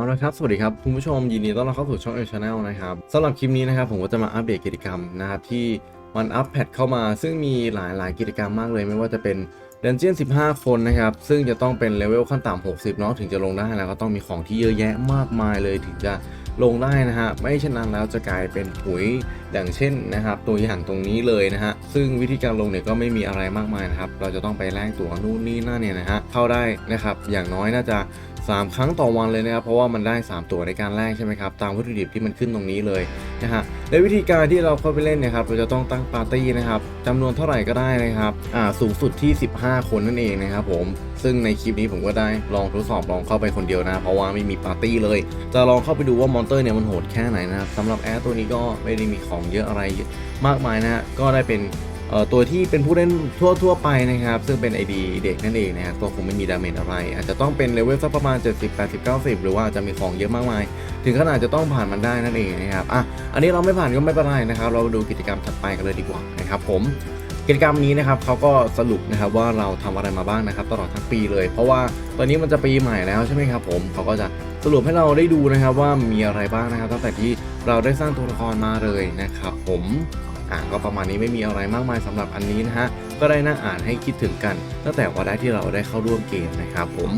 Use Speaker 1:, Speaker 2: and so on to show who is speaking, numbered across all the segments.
Speaker 1: เอาละครับ สวัสดีครับคุณผู้ชมยินดีต้อนรับเข้าสู่ช่องเอชาแนลนะครับสำหรับคลิปนี้นะครับผมก็จะมาอัปเดตกิจกรรมนะครับที่มันอัปแพดเข้ามา ซึ่งมีหลายหลายกิจกรรมมากเลย ไม่ว่าจะเป็นเดนเจียน15 คนนะครับ ซึ่งจะต้องเป็นเลเวลขั้นต่ำ60เนาะถึงจะลงได้แล้วก็ต้องมีของที่เยอะแยะมากมายเลยถึงจะลงได้นะฮะไม่เช่นนั้นแล้วจะกลายเป็นปุ๋ยอย่างเช่นนะครับ ตัวอย่างตรงนี้เลยนะฮะซึ่งวิธีการลงเนี่ยก็ไม่มีอะไรมากมายนะครับ เราจะต้องไปแลกตั๋วนู่นนี่นั่นเนี่ยนะฮะเข้าได้นะครับอย่างน้อยน่าจะ 3 ครั้งต่อวันเลยนะครับ เพราะว่ามันได้ 3 ตัวในการแรกใช่ไหมครับ ตามวัตถุดิบที่มันขึ้นตรงนี้เลยนะฮะในวิธีการที่เราเข้าไปเล่นเนะครับ เราจะต้องตั้งปาร์ตี้นะครับจำนวนเท่าไหร่ก็ได้นะครับอ่าสูงสุดที่ 15 คนนั่นเองนะครับผม ซึ่งในคลิปนี้ผมก็ได้ลองทดสอบลองเข้าไปคนเดียวนะ เพราะว่าไม่มีปาร์ตี้เลย จะลองเข้าไปดูว่ามอนเตอร์เนี่ยมันโหดแค่ไหนนะครับสำหรับแอดตัวนี้ก็ไม่ได้มีของเยอะอะไรมากมายนะฮะ ก็ได้เป็น ตัวที่เป็นผู้เล่นทั่วทั่วๆไปนะครับ ซึ่งเป็น ID เด็กนั่นเองนะครับก็คงไม่มีดาเมจอะไร อาจจะต้องเป็นเลเวลสักประมาณ 70 80 90 หรือว่าจะมีของเยอะมากมาย ถึงขนาดจะต้องผ่านมันได้นั่นเองนะครับอะอันนี้เราไม่ผ่านก็ไม่เป็นไรนะครับ เราดูกิจกรรมถัดไปกันเลยดีกว่านะครับผมกิจกรรมนี้นะครับเขาก็สรุปนะครับว่าเราทำอะไรมาบ้างนะครับ ตลอดทั้งปีเลย เพราะว่าตอนนี้มันจะปีใหม่แล้วใช่ไหมครับผมเขาก็จะสรุปให้เราได้ดูนะครับว่ามีอะไรบ้างนะครับตั้งแต่ที่เราได้สร้างตัวละครมาเลยนะครับผม อ่าก็ประมาณนี้ไม่มีอะไรมากมายสำหรับอันนี้นะฮะก็ได้น่าอ่านให้คิดถึงกัน ตั้งแต่วันแรกที่เราได้เข้าร่วมเกมนะครับผม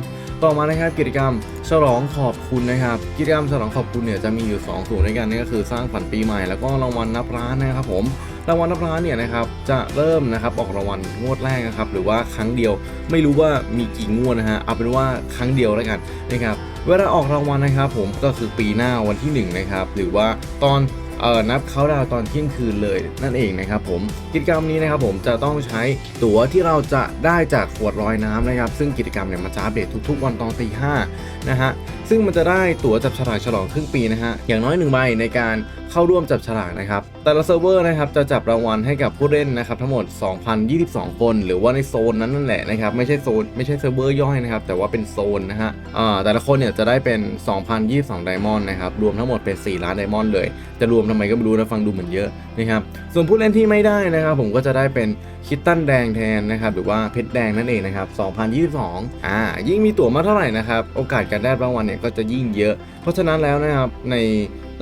Speaker 1: ต่อมานะครับกิจกรรมฉลองขอบคุณนะครับกิจกรรมฉลองขอบคุณเนี่ยจะมีอยู่2ส่วนด้วยกันนั่นก็คือสร้างฝันปีใหม่แล้วก็รางวัลนับร้านนะครับผมรางวัลนับร้านเนี่ยนะครับจะเริ่มนะครับออกรางวัลงวดแรกนะครับหรือว่าครั้งเดียวไม่รู้ว่ามีกี่งวดนะฮะเอาเป็นว่าครั้งเดียวแล้วกันนะครับเวลาออกรางวัลนะครับผมก็คือปีหน้าวันที่หนึ่งนะครับหรือว่าตอน เอ่อนับเขาดาวตอนเที่ยงคืนเลยนั่นเองนะครับผมกิจกรรมนี้นะครับผมจะต้องใช้ตั๋วที่เราจะได้จากขวดลอยน้ำนะครับ ซึ่งกิจกรรมเนี่ยมันจะอัปเดตทุกๆ วันตอนตีห้านะฮะซึ่งมันจะได้ตั๋วจับฉลากฉลองครึ่งปีนะฮะอย่างน้อยหนึ่งใบในการเข้าร่วมจับฉลากนะครับแต่ละเซิร์ฟเวอร์นะครับจะจับรางวัลให้กับผู้เล่นนะครับทั้งหมด 2,022 คน หรือว่าในโซนนั้นนั่นแหละนะครับไม่ใช่โซนไม่ใช่เซิร์ฟเวอร์ย่อยนะครับแต่ว่าเป็นโซนนะฮะอ่าแต่ละคนเนี่ยจะได้เป็น 2,022 ไดมอนด์นะครับรวมทั้งหมดเป็น 4 ล้านไดมอนด์เลยจะรวมทำไมก็ไม่รู้นะฟังดูเหมือนเยอะนะครับส่วนผู้เล่นที่ไม่ได้นะครับผมก็จะได้เป็นคิตตันแดงแทนนะครับหรือว่าเพชรแดงนั่นเองนะครับ 2022 อ่ายิ่งมีตั๋วมาเท่าไหร่นะครับโอกาสการได้รางวัลเนี่ยก็จะยิ่งเยอะ เพราะฉะนั้นแล้วนะครับใน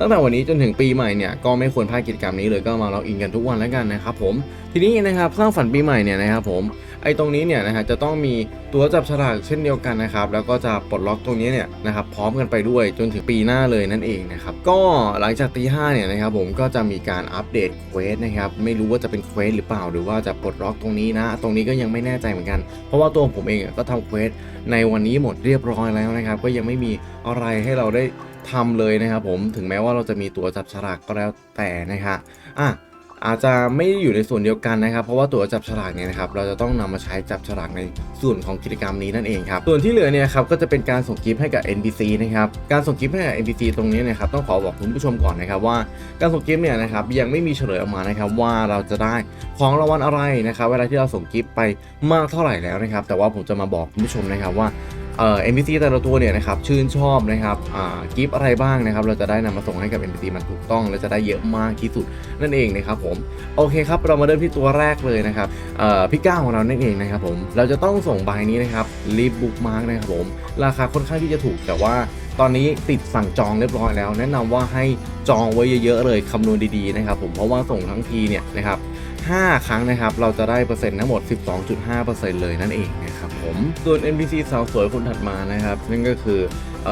Speaker 1: ตั้งแต่วันนี้จนถึงปีใหม่เนี่ยก็ไม่ควรพลาดกิจกรรมนี้เลยก็มาล็อกอินกันทุกวันแล้วกันนะครับผมทีนี้นะครับสร้างฝันปีใหม่เนี่ยนะครับผมไอ้ตรงนี้เนี่ยนะฮะจะต้องมีตัวจับฉลากเช่นเดียวกันนะครับแล้วก็จะปลดล็อกตรงนี้เนี่ยนะครับพร้อมกันไปด้วยจนถึงปีหน้าเลยนั่นเองนะครับก็หลังจากตีห้าเนี่ยนะครับผมก็จะมีการอัปเดตเควสนะครับไม่รู้ว่าจะเป็นเควสหรือเปล่า หรือว่าจะปลดล็อกตรงนี้นะ ตรงนี้ก็ยังไม่แน่ใจเหมือนกัน เพราะว่าตัวผมเองก็ทำเควสในวันนี้หมดเรียบร้อยแล้วนะครับก็ยังไม่มีอะไรให้เราได้ ทำเลยนะครับผมถึงแม้ว่าเราจะมีตัวจับฉลากก็แล้วแต่นะครับอะอาจจะไม่อยู่ในส่วนเดียวกันนะครับ เพราะว่าตัวจับฉลากเนี่ยนะครับเราจะต้องนำมาใช้จับฉลากในส่วนของกิจกรรมนี้นั่นเองครับส่วนที่เหลือเนี่ยครับก็จะเป็นการส่งกิฟต์ให้กับ NPC นะครับการส่งกิฟต์ให้กับ NPC ตรงนี้นะครับต้องขอบอกคุณผู้ชมก่อนนะครับว่าการส่งกิฟต์เนี่ยนะครับยังไม่มีเฉลยออกมานะครับว่าเราจะได้ของรางวัลอะไรนะครับเวลาที่เราส่งกิฟต์ไปมากเท่าไหร่แล้วนะครับแต่ว่าผมจะมาบอกคุณผู้ชมนะครับว่าเอ่อ NPC แต่ละตัวเนี่ยนะครับชื่นชอบนะครับอ่ากิฟอะไรบ้างนะครับเราจะได้นำมาส่งให้กับ NPC มันถูกต้องและจะได้เยอะมากที่สุดนั่นเองนะครับผมโอเคครับเรามาเริ่มที่ตัวแรกเลยนะครับเอ่อพี่ก้าของเรานั่นเองนะครับผมเราจะต้องส่งใบนี้นะครับรีบบุ๊กมาร์กนะครับผมราคาค่อนข้างที่จะถูกแต่ว่าตอนนี้ติดสั่งจองเรียบร้อยแล้ว แนะนำว่าให้จองไว้เยอะๆเลยคำนวณดีๆนะครับผมเพราะว่าส่งทั้งทีเนี่ยนะครับ 5 ครั้งนะครับ เราจะได้เปอร์เซ็นต์ทั้งหมด 12.5%เลยนั่นเองนะครับผม ส่วน NPC สาวสวยคนถัดมานะครับ นั่นก็คือ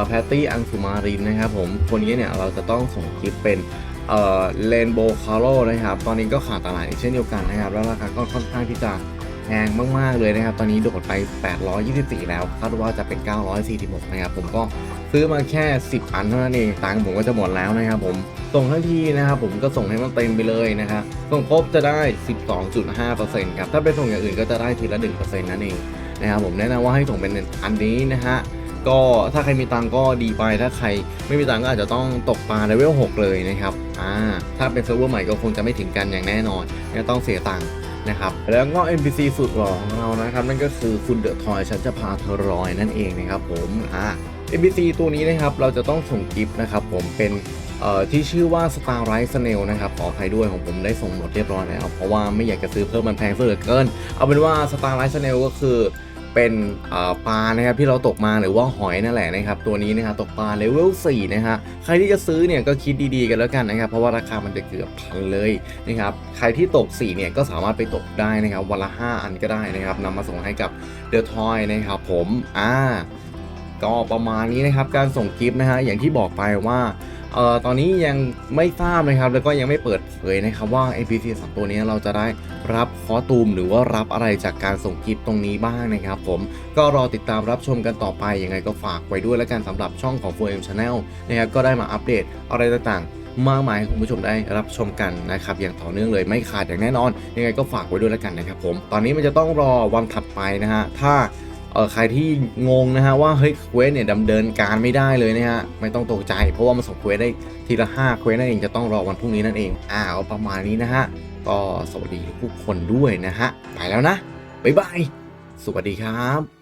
Speaker 1: แพตตี้อังสุมารินนะครับผม คนนี้เนี่ยเราจะต้องส่งคลิปเป็นเอ่อเลนโบคาร์โลนะครับ ตอนนี้ก็ขาดตลาดเช่นเดียวกันนะครับ แล้วราคาก็ค่อนข้างที่จะ แพงมาก ๆ เลยนะครับ ตอนนี้โดดไป 824 แล้วคาดว่าจะเป็น 946 นะครับ ผมก็ซื้อมาแค่ 10 อันเท่านั้นเองตังค์ผมก็จะหมดแล้วนะครับผมส่งทันทีนะครับผมก็ส่งให้มันเต็มไปเลยนะครับส่งครบจะได้ 12.5%ครับถ้าเป็นส่งอย่างอื่นก็จะได้ทีละ 1%นั่นเองนะครับผมแนะนำว่าให้ส่งเป็นอันนี้นะฮะก็ถ้าใครมีตังค์ก็ดีไป ถ้าใครไม่มีตังค์ก็อาจจะต้องตกปลาเลเวล6เลยนะครับอ่าถ้าเป็นเซิร์ฟเวอร์ใหม่ก็คงจะไม่ถึงกันอย่างแน่นอนก็ต้องเสียตังค์ นะครับ แล้วก็ NPC สุดหล่อของเรานะครับ นั่นก็คือคุณเดอะทอยฉันจะพาเธอรอยนั่นเองนะครับผมอ่า NPC ตัวนี้นะครับเราจะต้องส่งกิฟต์นะครับผมเป็นเอ่อที่ชื่อว่า Star r i s e Snail นะครับขออภัยด้วยของผมได้ส่งหมดเรียบร้อยแล้ว เพราะว่าไม่อยากจะซื้อเพิ่มมันแพงซะเหลือเกิน เอาเป็นว่า Star r i s e Snail ก็คือ เป็นปลานะครับที่เราตกมาหรือว่าหอยนั่นแหละนะครับตัวนี้นะครับตกปลาเลเวล4นะฮะใครที่จะซื้อเนี่ยก็คิดดีๆกันแล้วกันนะครับเพราะว่าราคามันจะเกือบพันเลยนะครับใครที่ตก4เนี่ยก็สามารถไปตกได้นะครับวันละ 5 อันก็ได้นะครับนำมาส่งให้กับเดอะทอยนะครับผมอ่าก็ประมาณนี้นะครับการส่งกิฟต์นะฮะอย่างที่บอกไปว่า เอ่อตอนนี้ยังไม่ทราบนะครับ แล้วก็ยังไม่เปิดเผยนะครับว่า NPC สองตัวนี้เราจะได้รับคอตูมหรือว่ารับอะไรจากการส่งกิฟต์ตรงนี้บ้างนะครับ ผมก็รอติดตามรับชมกันต่อไปยังไงก็ฝากไว้ด้วยแล้วกันสำหรับช่องของ 4M Channel นะครับก็ได้มาอัปเดตอะไรต่างๆมากมายให้คุณผู้ชมได้รับชมกันนะครับ อย่างต่อเนื่องเลยไม่ขาดอย่างแน่นอน ยังไงก็ฝากไว้ด้วยแล้วกันนะครับผม ตอนนี้มันจะต้องรอวันถัดไปนะฮะ ถ้า เออใครที่งงนะฮะว่าเฮ้ยเควสเนี่ยดำเนินการไม่ได้เลยนะฮะไม่ต้องตกใจ เพราะว่ามันส่งเควสได้ทีละ5เควสนั่นเองจะต้องรอวันพรุ่งนี้นั่นเองอ่าเอาประมาณนี้นะฮะก็สวัสดีทุกคนด้วยนะฮะไปแล้วนะบ๊ายบายสวัสดีครับ